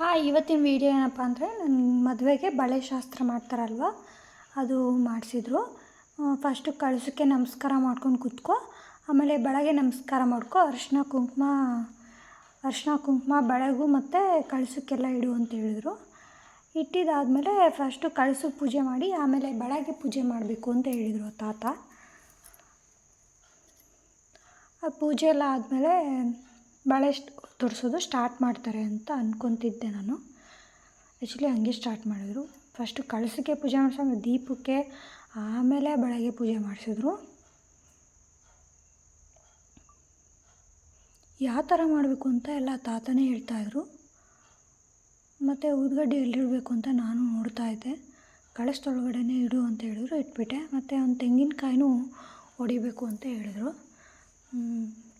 Hi ಇವತ್ತಿನ video ಏನಪ್ಪ ಅಂದರೆ ನನ್ನ ಮದುವೆಗೆ ಬಳೆ ಶಾಸ್ತ್ರ ಮಾಡ್ತಾರಲ್ವ? ಅದು ಮಾಡಿಸಿದ್ರು. ಫಸ್ಟು ಕಳಸಕ್ಕೆ ನಮಸ್ಕಾರ ಮಾಡ್ಕೊಂಡು ಕೂತ್ಕೋ, ಆಮೇಲೆ ಬಳೆಗೆ ನಮಸ್ಕಾರ ಮಾಡ್ಕೊ, ಅರಿಶಿನ ಕುಂಕುಮ ಅರಿಶಿನ ಕುಂಕುಮ, ಬಳೆಗೂ ಮತ್ತು ಕಳಸಕ್ಕೆಲ್ಲ ಇಡು ಅಂತ ಹೇಳಿದ್ರು. ಇಟ್ಟಿದ್ದಾದಮೇಲೆ ಫಸ್ಟು ಕಳಸು ಪೂಜೆ ಮಾಡಿ, ಆಮೇಲೆ ಬಳೆಗೆ ಪೂಜೆ ಮಾಡಬೇಕು ಅಂತ ಹೇಳಿದರು ತಾತ. ಪೂಜೆ ಎಲ್ಲ ಆದಮೇಲೆ ಬಳೆ ತೋರಿಸೋದು ಸ್ಟಾರ್ಟ್ ಮಾಡ್ತಾರೆ ಅಂತ ಅಂದ್ಕೊತಿದ್ದೆ ನಾನು. ಆ್ಯಕ್ಚುಲಿ ಹಂಗೆ ಸ್ಟಾರ್ಟ್ ಮಾಡಿದ್ರು. ಫಸ್ಟು ಕಳಸಕ್ಕೆ ಪೂಜೆ ಮಾಡಿಸೋ ದೀಪಕ್ಕೆ, ಆಮೇಲೆ ಬೆಳಗ್ಗೆ ಪೂಜೆ ಮಾಡಿಸಿದ್ರು. ಯಾವ ಥರ ಮಾಡಬೇಕು ಅಂತ ಎಲ್ಲ ತಾತನೇ ಹೇಳ್ತಾಯಿದ್ರು ಮತ್ತು ಊದ್ಗಡ್ಡೆ ಎಲ್ಲಿಡಬೇಕು ಅಂತ ನಾನು ನೋಡ್ತಾ ಇದ್ದೆ. ಕಳಸದೊಳಗಡೆನೇ ಇಡು ಅಂತ ಹೇಳಿದ್ರು, ಇಟ್ಬಿಟ್ಟೆ. ಮತ್ತು ಒಂದು ತೆಂಗಿನಕಾಯಿನೂ ಹೊಡಿಬೇಕು ಅಂತ ಹೇಳಿದ್ರು.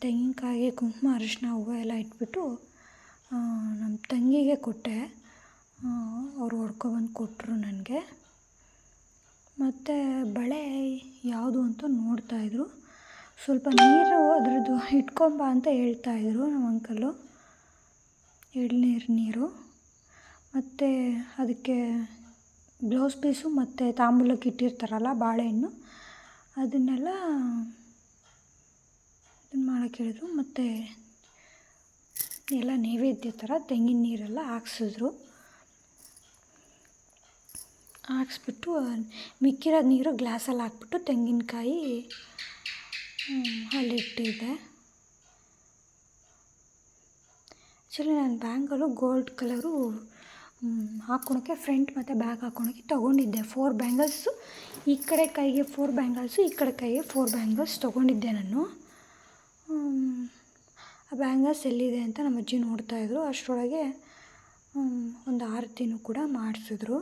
ತೆಂಗಿನಕಾಯಿ, ಕುಂಕುಮ, ಅರಿಶಿನ ಹೂವು ಎಲ್ಲ ಇಟ್ಬಿಟ್ಟು ನಮ್ಮ ತಂಗಿಗೆ ಕೊಟ್ಟೆ. ಅವ್ರು ಹೊಡ್ಕೊಬಂದು ಕೊಟ್ಟರು ನನಗೆ. ಮತ್ತು ಬಳೆ ಯಾವುದು ಅಂತ ನೋಡ್ತಾಯಿದ್ರು ಸ್ವಲ್ಪ ನೀರು ಅದರದ್ದು ಇಟ್ಕೊಂಬ ಅಂತ ಹೇಳ್ತಾಯಿದ್ರು ನಮ್ಮ ಅಂಕಲು ಎಳ್ನೀರು, ನೀರು. ಮತ್ತು ಅದಕ್ಕೆ ಬ್ಲೌಸ್ ಪೀಸು ಮತ್ತು ತಾಂಬೂಲಕ್ಕೆ ಇಟ್ಟಿರ್ತಾರಲ್ಲ ಬಾಳೆಹಣ್ಣು. ಅದನ್ನೆಲ್ಲ ಇದನ್ನು ಮಾಡೋಕ್ಕೆ ಹೇಳಿದ್ರು. ಮತ್ತು ಎಲ್ಲ ನೈವೇದ್ಯ ಥರ ತೆಂಗಿನ ನೀರೆಲ್ಲ ಹಾಕ್ಸಿದ್ರು. ಹಾಕ್ಸ್ಬಿಟ್ಟು ಮಿಕ್ಕಿರೋ ನೀರು ಗ್ಲಾಸಲ್ಲಿ ಹಾಕ್ಬಿಟ್ಟು ತೆಂಗಿನಕಾಯಿ ಅಲ್ಲಿಟ್ಟಿದ್ದೆ. ಆ್ಯಕ್ಚುಲಿ ನಾನು ಬ್ಯಾಂಗಲು ಗೋಲ್ಡ್ ಕಲರು ಹಾಕ್ಕೊಳಕ್ಕೆ ಫ್ರಂಟ್ ಮತ್ತು ಬ್ಯಾಗ್ ಹಾಕ್ಕೊಳಕ್ಕೆ ತೊಗೊಂಡಿದ್ದೆ. ಫೋರ್ ಬ್ಯಾಂಗಲ್ಸು ಈ ಕಡೆ ಕೈಗೆ, ಫೋರ್ ಬ್ಯಾಂಗಲ್ಸು ಈ ಕಡೆ ಕೈಗೆ, ಫೋರ್ ಬ್ಯಾಂಗಲ್ಸ್ ತೊಗೊಂಡಿದ್ದೆ ನಾನು. ಆ ಬ್ಯಾಂಗಲ್ಸ್ ಎಲ್ಲಿದೆ ಅಂತ ನಮ್ಮ ಅಜ್ಜಿ ನೋಡ್ತಾಯಿದ್ರು ಅಷ್ಟರೊಳಗೆ ಒಂದು ಆರತಿನೂ ಕೂಡ ಮಾಡಿಸಿದ್ರು.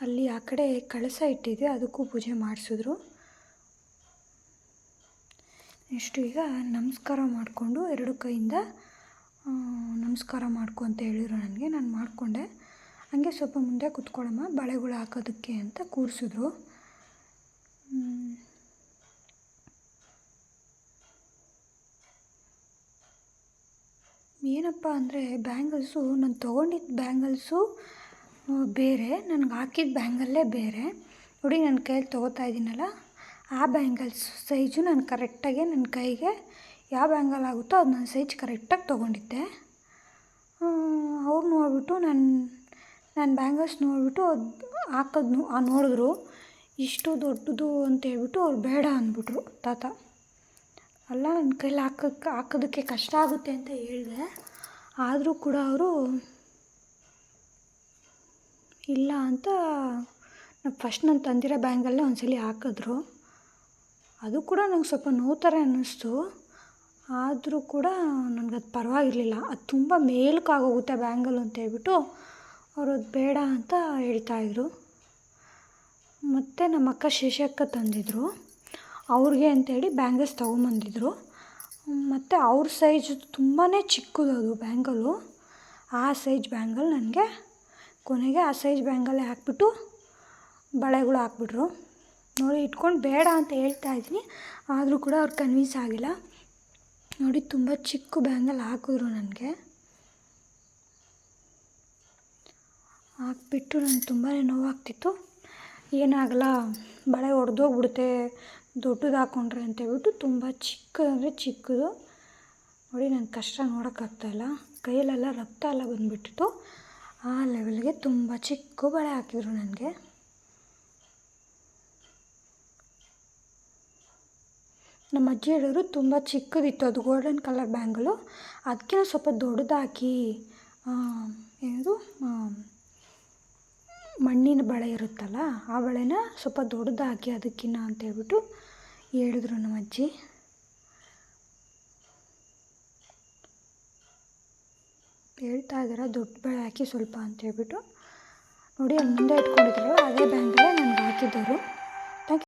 ಅಲ್ಲಿ ಆ ಕಡೆ ಕಳಸ ಇಟ್ಟಿದೆ, ಅದಕ್ಕೂ ಪೂಜೆ ಮಾಡಿಸಿದ್ರು. ನೆಕ್ಸ್ಟು ಈಗ ನಮಸ್ಕಾರ ಮಾಡಿಕೊಂಡು ಎರಡು ಕೈಯಿಂದ ನಮಸ್ಕಾರ ಮಾಡ್ಕೊ ಅಂತ ಹೇಳಿದ್ರು ನನಗೆ. ನಾನು ಮಾಡಿಕೊಂಡೆ. ಹಂಗೆ ಸ್ವಲ್ಪ ಮುಂದೆ ಕುತ್ಕೊಳ್ಳಮ್ಮ, ಬಳೆಗಳು ಹಾಕೋದಕ್ಕೆ ಅಂತ ಕೂರಿಸಿದ್ರು. ಏನಪ್ಪ ಅಂದರೆ ಬ್ಯಾಂಗಲ್ಸು, ನಾನು ತೊಗೊಂಡಿದ್ದ ಬ್ಯಾಂಗಲ್ಸು ಬೇರೆ. ನನಗೆ ಹಾಕಿದ ಬ್ಯಾಂಗಲ್ಲೇ ಬೇರೆ. ನೋಡಿ ನನ್ನ ಕೈಯಲ್ಲಿ ತೊಗೋತಾ ಇದ್ದೀನಲ್ಲ ಆ ಬ್ಯಾಂಗಲ್ಸ್ ಸೈಜು ನಾನು ಕರೆಕ್ಟಾಗಿ ನನ್ನ ಕೈಗೆ ಯಾವ ಬ್ಯಾಂಗಲ್ ಆಗುತ್ತೋ ಅದು ನನ್ನ ಸೈಜ್ ಕರೆಕ್ಟಾಗಿ ತೊಗೊಂಡಿದ್ದೆ. ಅವ್ರು ನೋಡಿಬಿಟ್ಟು ನನ್ನ ನನ್ನ ಬ್ಯಾಂಗಲ್ಸ್ ನೋಡಿಬಿಟ್ಟು ಅದು ಹಾಕೋದು ನೋಡಿದ್ರು. ಇಷ್ಟು ದೊಡ್ಡದು ಅಂತ ಹೇಳ್ಬಿಟ್ಟು ಅವ್ರು ಬೇಡ ಅಂದ್ಬಿಟ್ರು ತಾತ. ಅಲ್ಲ ನನ್ನ ಕೈಲಿ ಹಾಕೋಕ್ಕೆ ಹಾಕೋದಕ್ಕೆ ಕಷ್ಟ ಆಗುತ್ತೆ ಅಂತ ಹೇಳಿದೆ. ಆದರೂ ಕೂಡ ಅವರು ಇಲ್ಲ ಅಂತ ಫಸ್ಟ್ ನಾನು ತಂದಿರೋ ಬ್ಯಾಂಗಲ್ಲೇ ಒಂದು ಸಲ ಹಾಕಿದ್ರು. ಅದು ಕೂಡ ನಂಗೆ ಸ್ವಲ್ಪ ನೋವು ಥರ ಅನ್ನಿಸ್ತು. ಆದರೂ ಕೂಡ ನನಗದು ಪರವಾಗಿರಲಿಲ್ಲ. ಅದು ತುಂಬ ಮೇಲಕ್ಕಾಗೋಗುತ್ತೆ ಬ್ಯಾಂಗಲ್ ಅಂತ ಹೇಳ್ಬಿಟ್ಟು ಅವರು ಅದು ಬೇಡ ಅಂತ ಹೇಳ್ತಾಯಿದ್ರು ಮತ್ತು ನಮ್ಮ ಅಕ್ಕ ಶಶಿ ತಂದಿದ್ದರು ಅವ್ರಿಗೆ ಅಂತೇಳಿ ಬ್ಯಾಂಗಲ್ಸ್ ತೊಗೊಂಬಂದಿದ್ರು. ಮತ್ತು ಅವ್ರ ಸೈಜ್ ತುಂಬಾ ಚಿಕ್ಕದು ಅದು ಬ್ಯಾಂಗಲು ಆ ಸೈಜ್ ಬ್ಯಾಂಗಲ್ ನನಗೆ ಕೊನೆಗೆ ಆ ಸೈಜ್ ಬ್ಯಾಂಗಲ್ಲೇ ಹಾಕ್ಬಿಟ್ಟು ಬಳೆಗಳು ಹಾಕ್ಬಿಟ್ರು. ನೋಡಿ ಇಟ್ಕೊಂಡು ಬೇಡ ಅಂತ ಹೇಳ್ತಾ ಇದ್ದೀನಿ. ಆದರೂ ಕೂಡ ಅವ್ರು ಕನ್ವಿನ್ಸ್ ಆಗಿಲ್ಲ. ನೋಡಿ ತುಂಬ ಚಿಕ್ಕ ಬ್ಯಾಂಗಲ್ ಹಾಕಿದ್ರು ನನಗೆ. ಹಾಕ್ಬಿಟ್ಟು ನನಗೆ ತುಂಬಾ ನೋವಾಗ್ತಿತ್ತು. ಏನಾಗಲ್ಲ, ಬಳೆ ಒಡೆದೋಗ್ಬಿಡುತ್ತೆ. ದೊಡ್ಡದು ಹಾಕ್ಕೊಂಡ್ರೆ ಅಂತೇಳ್ಬಿಟ್ಟು ತುಂಬ ಚಿಕ್ಕದು ಅಂದರೆ ಚಿಕ್ಕದು. ನೋಡಿ ನನ್ನ ಕಷ್ಟ ನೋಡೋಕ್ಕಾಗ್ತಾಯಿಲ್ಲ. ಕೈಯಲ್ಲೆಲ್ಲ ರಕ್ತ ಎಲ್ಲ ಬಂದುಬಿಟ್ಟಿತ್ತು. ಆ ಲೆವೆಲ್ಗೆ ತುಂಬ ಚಿಕ್ಕ ಬಳೆ ಹಾಕಿದ್ರು ನನಗೆ. ನಮ್ಮ ಅಜ್ಜಿ ಹೇಳಿದ್ರು, ತುಂಬ ಚಿಕ್ಕದಿತ್ತು. ಅದು ಗೋಲ್ಡನ್ ಕಲರ್ ಬ್ಯಾಂಗಲು ಅದಕ್ಕೆ ಸ್ವಲ್ಪ ದೊಡ್ಡದಾಕಿ ಏನದು ಮಣ್ಣಿನ ಬಳೆ ಇರುತ್ತಲ್ಲ, ಆ ಬಳೆನ ಸ್ವಲ್ಪ ದೊಡ್ಡದಾಗಿ ಅದಕ್ಕಿನ್ನ ಅಂತೇಳ್ಬಿಟ್ಟು ಹೇಳಿದ್ರು ನಮ್ಮ ಅಜ್ಜಿ. ಹೇಳ್ತಾ ಇದ್ದಾರೆ ದೊಡ್ಡ ಬಳೆ ಹಾಕಿ ಸ್ವಲ್ಪ ಅಂತ ಹೇಳ್ಬಿಟ್ಟು. ನೋಡಿ ಅಲ್ಲಿ ಮುಂದೆ ಇಟ್ಕೊಂಡಿದ್ರು, ಅದೇ ಬ್ಯಾಂಕಲ್ಲೇ ನನಗೆ ಹಾಕಿದ್ದರು.